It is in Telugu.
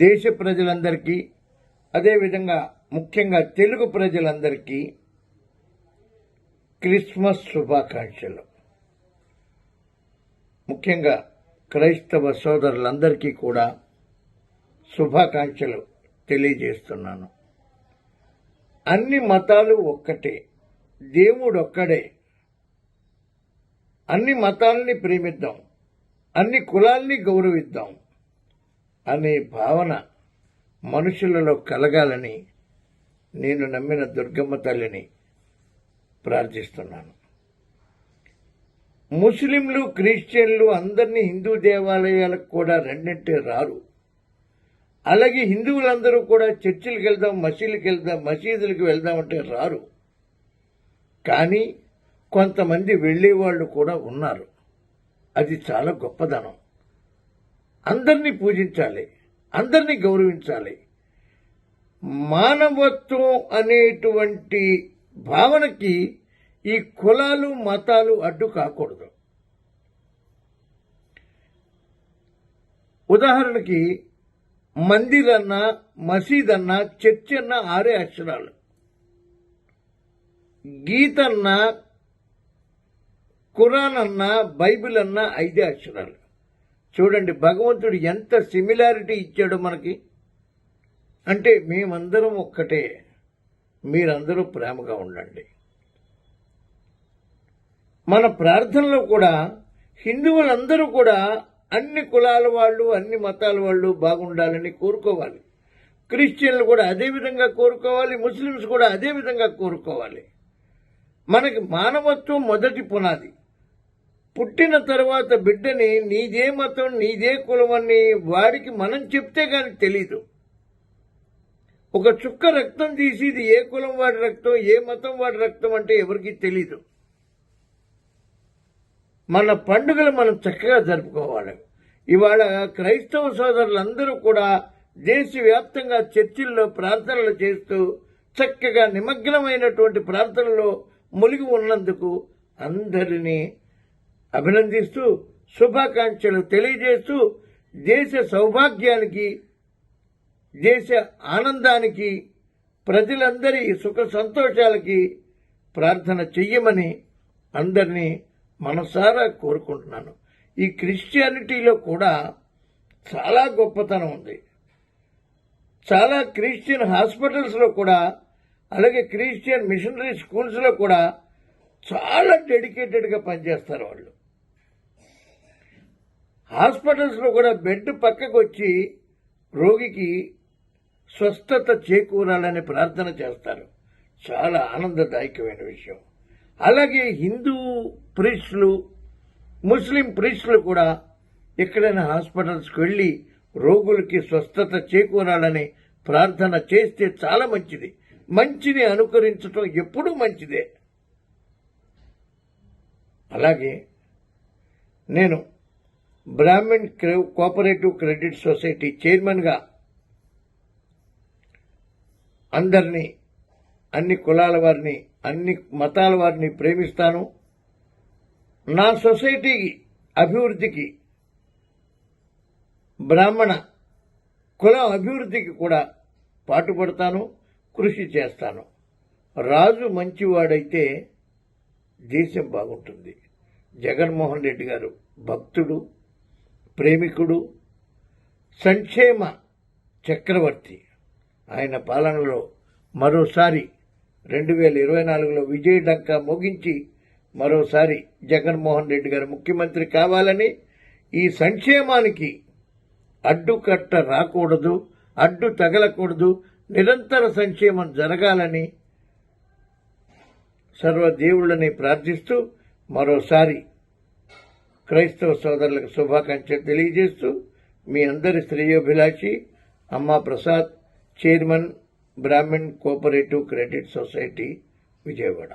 దేశ ప్రజలందరికీ అదేవిధంగా ముఖ్యంగా తెలుగు ప్రజలందరికీ క్రిస్మస్ శుభాకాంక్షలు. ముఖ్యంగా క్రైస్తవ సోదరులందరికీ కూడా శుభాకాంక్షలు తెలియజేస్తున్నాను. అన్ని మతాలు ఒక్కటే. దేవుడు ఒక్కడే అన్ని మతాలని ప్రేమిద్దాం. అన్ని కులాల్ని గౌరవిద్దాం. అనే భావన మనుషులలో కలగాలని నేను నమ్మిన దుర్గమ్మ తల్లిని ప్రార్థిస్తున్నాను. ముస్లింలు క్రిస్టియన్లు అందరినీ హిందూ దేవాలయాలకు కూడా రెండంటే రారు. అలాగే హిందువులందరూ కూడా చర్చిలకు వెళ్దాం మసీదులకు వెళ్దాం మసీదులకు వెళ్దామంటే రారు. కానీ కొంతమంది వెళ్ళేవాళ్ళు కూడా ఉన్నారు. అది చాలా గొప్పదనం. అందరినీ పూజించాలి అందరినీ గౌరవించాలి. మానవత్వం అనేటువంటి భావనకి ఈ కులాలు మతాలు అడ్డు కాకూడదు. ఉదాహరణకి మందిర్ అన్న మసీద్ అన్న చర్చ్ అన్న ఆరే అక్షరాలు. గీత కురాన్ ఖురాన్ బైబిల్ అన్నా ఐదే అక్షరాలు. చూడండి భగవంతుడు ఎంత సిమిలారిటీ ఇచ్చాడో మనకి? అంటే మేమందరం ఒక్కటే. మీరందరూ ప్రేమగా ఉండండి. మన ప్రార్థనలో కూడా హిందువులందరూ కూడా అన్ని కులాల వాళ్ళు అన్ని మతాల వాళ్ళు బాగుండాలని కోరుకోవాలి. క్రిస్టియన్లు కూడా అదే విధంగా కోరుకోవాలి ముస్లిమ్స్ కూడా అదే విధంగా కోరుకోవాలి. మనకి మానవత్వం మొదటి పునాది. పుట్టిన తర్వాత బిడ్డని నీదే మతం నీదే కులమని వారికి వాడికి మనం చెప్తే గాని తెలీదు. ఒక చుక్క రక్తం తీసి ఇది ఏ కులం వాడి రక్తం ఏ మతం వాడి రక్తం అంటే ఎవరికి తెలీదు. మన పండుగలు మనం చక్కగా జరుపుకోవాలి. ఇవాళ క్రైస్తవ సోదరులందరూ కూడా దేశవ్యాప్తంగా చర్చిల్లో ప్రార్థనలు చేస్తూ చక్కగా నిమగ్నమైనటువంటి ప్రార్థనలో మునిగి ఉన్నందుకు అందరినీ అభినందిస్తూ శుభాకాంక్షలు తెలియజేస్తూ దేశ సౌభాగ్యానికి దేశ ఆనందానికి ప్రజలందరి సుఖ సంతోషాలకి ప్రార్థన చెయ్యమని అందరినీ మనసారా కోరుకుంటున్నాను. ఈ క్రిస్టియానిటీలో కూడా చాలా గొప్పతనం ఉంది. చాలా క్రిస్టియన్ హాస్పిటల్స్లో కూడా అలాగే క్రిస్టియన్ మిషనరీ స్కూల్స్లో కూడా చాలా డెడికేటెడ్గా పనిచేస్తారు వాళ్ళు. హాస్పిటల్స్లో కూడా బెడ్ పక్కకు వచ్చి రోగికి స్వస్థత చేకూరాలని ప్రార్థన చేస్తారు. చాలా ఆనందదాయకమైన విషయం. అలాగే హిందూ ప్రీస్టులు ముస్లిం ప్రీస్టులు కూడా ఎక్కడైనా హాస్పిటల్స్కి వెళ్ళి రోగులకి స్వస్థత చేకూరాలని ప్రార్థన చేస్తే చాలా మంచిది. మంచిని అనుకరించటం ఎప్పుడూ మంచిదే. అలాగే నేను బ్రాహ్మణ్ కోఆపరేటివ్ క్రెడిట్ సొసైటీ చైర్మన్గా అందరినీ అన్ని కులాల వారిని అన్ని మతాల వారిని ప్రేమిస్తాను. నా సొసైటీ అభివృద్ధికి బ్రాహ్మణ కుల అభివృద్ధికి కూడా పాటుపడతాను కృషి చేస్తాను. రాజు మంచివాడైతే దేశం బాగుంటుంది. జగన్మోహన్ రెడ్డి గారు భక్తుడు. ప్రేమికుడు సంక్షేమ చక్రవర్తి. ఆయన పాలనలో మరోసారి రెండు వేల ఇరవై నాలుగులో విజయ్ డంకా ముగించి మరోసారి జగన్మోహన్ రెడ్డి గారు ముఖ్యమంత్రి కావాలని ఈ సంక్షేమానికి అడ్డుకట్ట రాకూడదు అడ్డు తగలకూడదు నిరంతర సంక్షేమం జరగాలని సర్వదేవుళ్ళని ప్రార్థిస్తూ మరోసారి క్రైస్తవ సోదరులకు శుభాకాంక్షలు తెలియజేస్తూ మీ అందరి శ్రేయోభిలాషి Amma Prasad chairman Brahmin cooperative credit society Vijayawada.